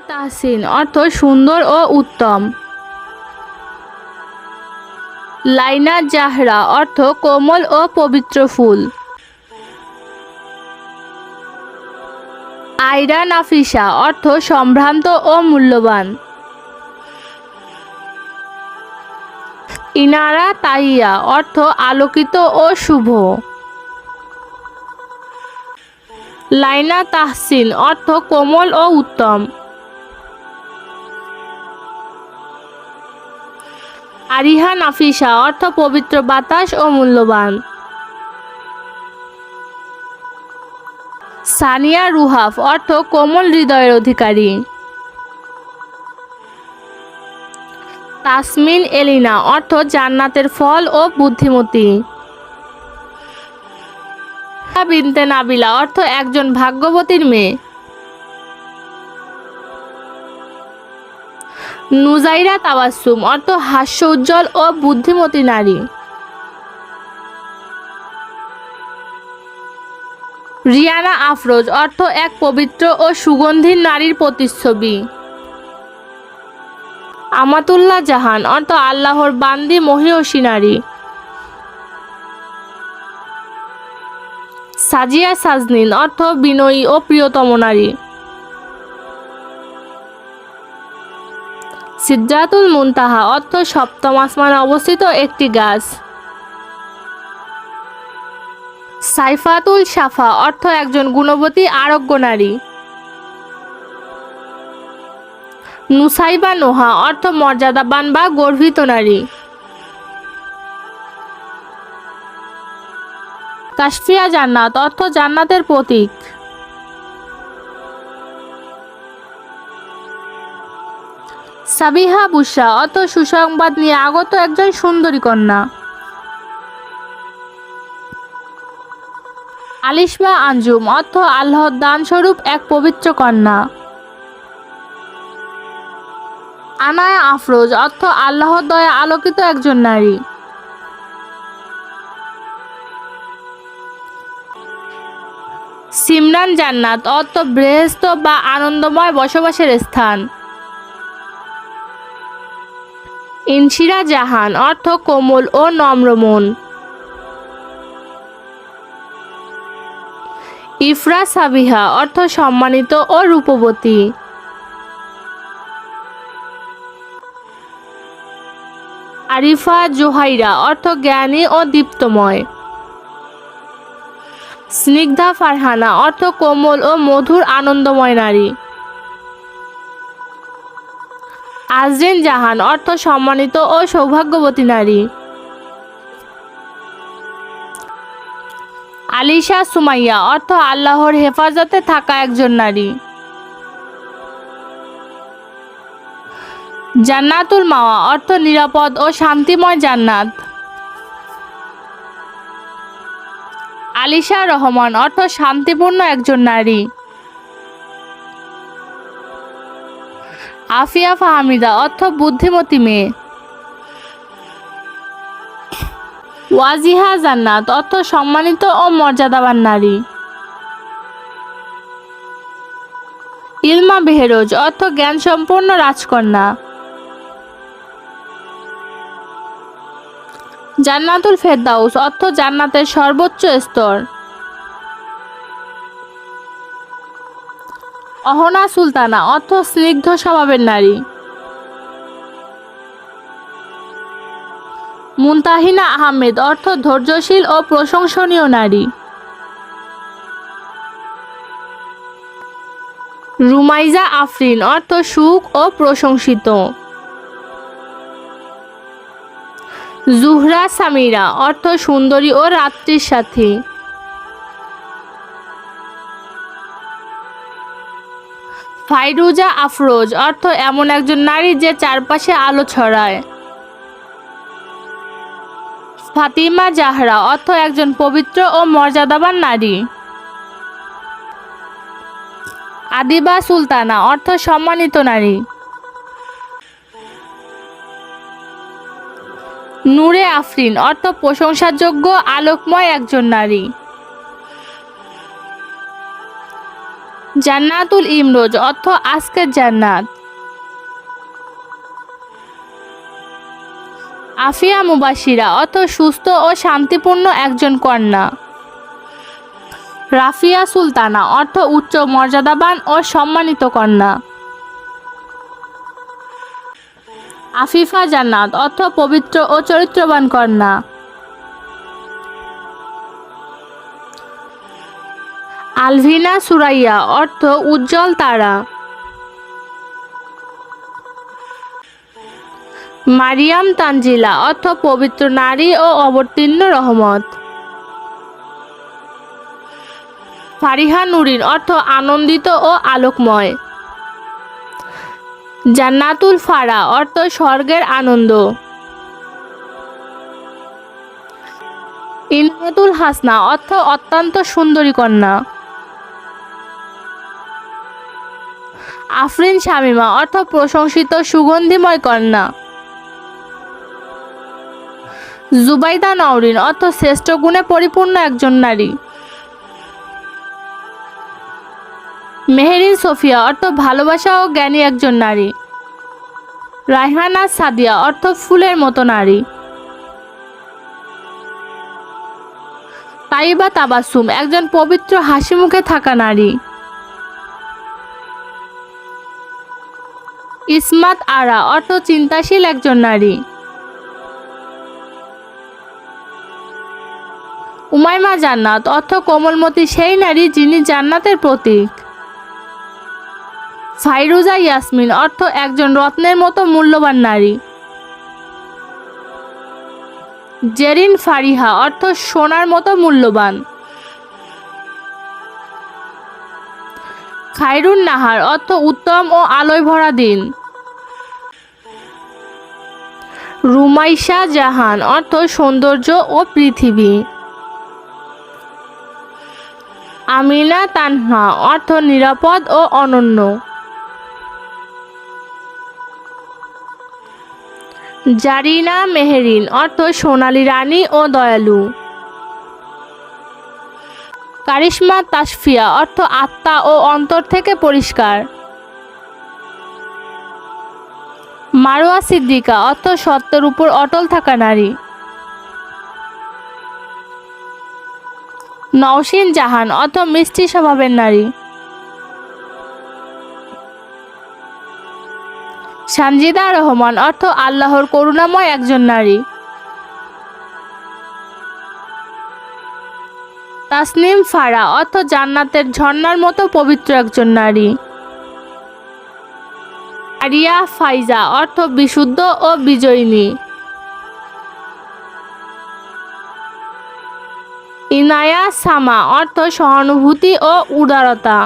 তাহসিন, অর্থ সুন্দর ও উত্তম। লাইনা জাহরা, অর্থ কোমল ও পবিত্র ফুল। আইরা নাফিসা, অর্থ সম্ভ্রান্ত ও মূল্যবান। ইনারা তাইয়া, অর্থ আলোকিত ও শুভ। লাইনা তাহসিন, অর্থ কোমল ও উত্তম। আরিহা নাফিসা, অর্থ পবিত্র বাতাস ও মূল্যবান। সানিয়া রুহাফ, অর্থ কোমল হৃদয়ের অধিকারী। তাসমিন এলিনা, অর্থ জান্নাতের ফল ও বুদ্ধিমতী। বিনতে নাবিলা, অর্থ একজন ভাগ্যবতীর মেয়ে। নুজাইরা তাবাসুম অর্থ হাস্য উজ্জ্বল ও বুদ্ধিমতী নারী। রিয়ানা আফরোজ, অর্থ এক পবিত্র ও সুগন্ধি নারীর প্রতিচ্ছবি। আমাতুল্লাহ জাহান, অর্থ আল্লাহর বান্দি মহিয়সী নারী। সাজিয়া সাজনিন, অর্থ বিনয়ী ও প্রিয়তম নারী। সিদ্ধাতুল মুনতাহা, অর্থ সপ্তম আসমানে অবস্থিত একটি গাছ। সাইফাতুল সাফা অর্থ একজন গুণবতী, আরোগ্য নারী। নুসাইবা নোহা, অর্থ মর্যাদাবান বা গর্বিত নারী। কাশফিয়া জান্নাত, অর্থ জান্নাতের প্রতীক। সাবিহা বুসা, অত সুসংবাদ নিয়ে আগত একজন সুন্দরী কন্যা। আলিশবা আঞ্জুম, অর্থ আল্লাহর দানস্বরূপ এক পবিত্র কন্যা। আনায়া আফরোজ, অর্থ আল্লাহর দয়া আলোকিত একজন নারী। সিমরান জান্নাত, অর্থ বৃহস্ত বা আনন্দময় বসবাসের স্থান। ইনশিরা জাহান, অর্থ কোমল ও নম্র মন। ইফরা সাবিহা, অর্থ সম্মানিত ও রূপবতী। আরিফা জোহাইরা, অর্থ জ্ঞানী ও দীপ্তময়। স্নিগ্ধা ফারহানা, অর্থ কোমল ও মধুর আনন্দময় নারী। আজরিন জাহান, অর্থ সম্মানিত ও সৌভাগ্যবতী নারী। আলিশা সুমাইয়া, অর্থ আল্লাহর হেফাজতে থাকা একজন নারী। জান্নাতুল মাওয়া, অর্থ নিরাপদ ও শান্তিময় জান্নাত। আলিশা রহমান, অর্থ শান্তিপূর্ণ একজন নারী। আফিয়া ফাহামিদা, অর্থ বুদ্ধিমতী মেয়ে। ওয়াজিহা জান্নাত, অর্থ সম্মানিত ও মর্যাদাবান নারী। ইলমা বেহেরোজ, অর্থ জ্ঞানসম্পন্ন রাজকন্যা। জান্নাতুল ফেরদাউস, অর্থ জান্নাতের সর্বোচ্চ স্তর। অহনা সুলতানা, অর্থ স্নিগ্ধ স্বভাবের নারী। মুনতাহিনা আহমেদ, অর্থ ধৈর্যশীল ও প্রশংসনীয় নারী। রুমাইজা আফরিন, অর্থ সুখ ও প্রশংসিত। জুহরা সামিরা, অর্থ সুন্দরী ও রাত্রির সাথী। ফাইরুজা আফরোজ, অর্থ এমন একজন নারী যে চারপাশে আলো ছড়ায়। ফাতিমা জাহরা, অর্থ একজন পবিত্র ও মর্যাদাবান নারী। আদিবা সুলতানা, অর্থ সম্মানিত নারী। নূরে আফরিন, অর্থ প্রশংসাযোগ্য, আলোকময় একজন নারী। জান্নাতুল ইমরোজ, অর্থ আজকের জান্নাত। আফিয়া মুবাসিরা অর্থ সুস্থ ও শান্তিপূর্ণ একজন কন্যা। রাফিয়া সুলতানা, অর্থ উচ্চ মর্যাদাবান ও সম্মানিত কন্যা। আফিফা জান্নাত, অর্থ পবিত্র ও চরিত্রবান কন্যা। আলভিনা সুরাইয়া, অর্থ উজ্জ্বল তারা। মারিয়াম তানজিলা, অর্থ পবিত্র নারী ও অবতীর্ণ রহমত। ফারিহা নুরিন, অর্থ আনন্দিত ও আলোকময়। জান্নাতুল ফারা, অর্থ স্বর্গের আনন্দ। ইনহাতুল হাসনা, অর্থ অত্যন্ত সুন্দরী কন্যা। আফরিন শামিমা, অর্থ প্রশংসিত সুগন্ধিময় কন্যা। জুবাইদা নওরিন, অর্থ শ্রেষ্ঠ গুণে পরিপূর্ণ একজন নারী। মেহেরিন সোফিয়া, অর্থ ভালোবাসা ও জ্ঞানী একজন নারী। রায়হানা সাদিয়া, অর্থ ফুলের মতো নারী। তাইবা তাবাসুম, একজন পবিত্র হাসি মুখে থাকা নারী। ইসমাত আরা, অর্থ চিন্তাশীল একজন নারী। উমাইমা জান্নাত, অর্থ কোমলমতি সেই নারী যিনি জান্নাতের প্রতীক। ফাইরুজা ইয়াসমিন, অর্থ একজন রত্নের মতো মূল্যবান নারী। জেরিন ফারিহা, অর্থ সোনার মতো মূল্যবান। খায়রুন নাহার অর্থ উত্তম ও আলোয় ভরা দিন। রুমাইশা জাহান অর্থ সৌন্দর্য ও পৃথিবী। আমিনা তানহা অর্থ নিরাপদ ও অনন্য। জারিনা মেহেরিন অর্থ সোনালী রানী ও দয়ালু। কারিশমা তাসফিয়া, অর্থ আত্মা ও অন্তর থেকে পরিষ্কার। মারোয়া সিদ্দিকা, অর্থ সত্যের উপর অটল থাকা নারী। নওশিন জাহান, অর্থ মিষ্টি স্বভাবের নারী। সানজিদা রহমান, অর্থ আল্লাহর করুণাময় একজন নারী। তাসনিম ফারা, অর্থ জান্নাতের ঝর্নার মতো পবিত্র একজন নারী। আরিয়া ফাইজা, অর্থ বিশুদ্ধ ও বিজয়িনী। ইনায়া সামা, অর্থ সহানুভূতি ও উদারতা।